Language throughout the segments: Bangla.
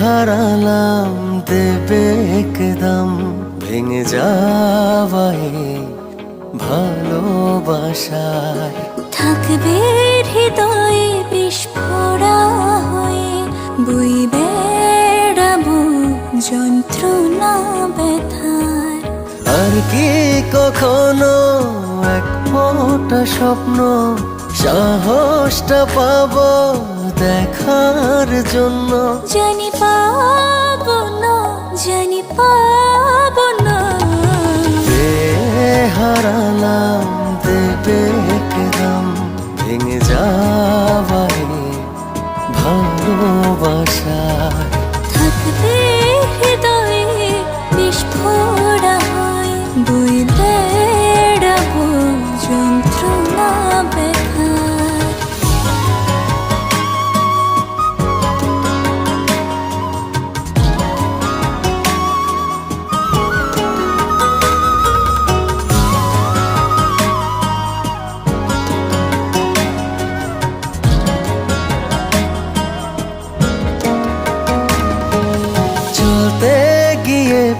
হারালাম দেবে একদম ভেঙে যাওয়াই ভালোবাসায় থাকবে হৃদয়ে বিস্ফোরা হয়ে বই বেড়াবো যন্ত্রণা ব্যথার। আর কি কখনো এক মোটা স্বপ্ন সাহসটা পাবো দেখার জন্য। জানি পাবো না জানি পাবো না। হারালাম দেবে একদম ভেঙে যাওয়াই ভালোবাসায়। থাকবে হৃদয়ে বিস্ফোরা হয়ে বই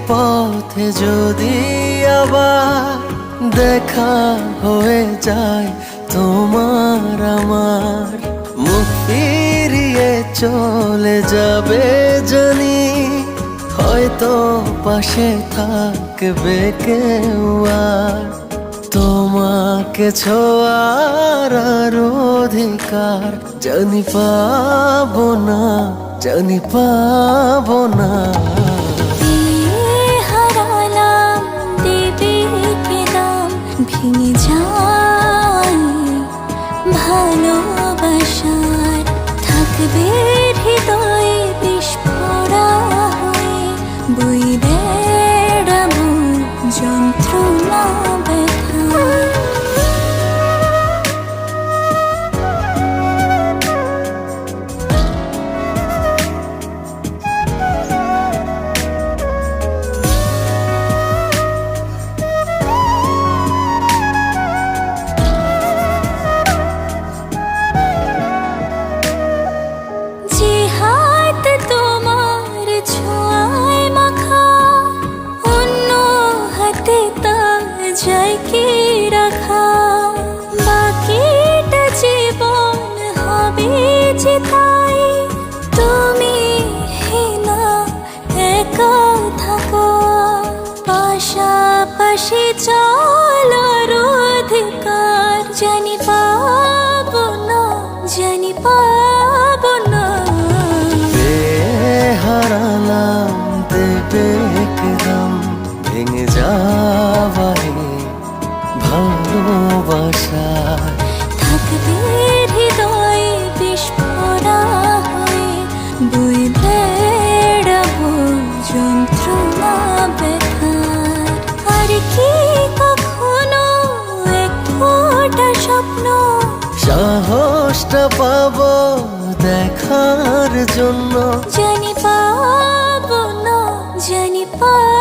পথে যদি আবার দেখা হয়ে যায় তোমার আমার, মুখ ফিরিয়ে চলে যাবে জানি, হয়তো পাশে থাকবে কেউ আর। তোমাকে ছোঁয়ার অধিকার জানি পাবো না, জানি পাবো না। থাকবে পাশাপাশি চলার অধিকার জানি পাবো না জানি পাবো না। মানুষটা পাব দেখার জন্য। জানি পাবো না জানি পাবো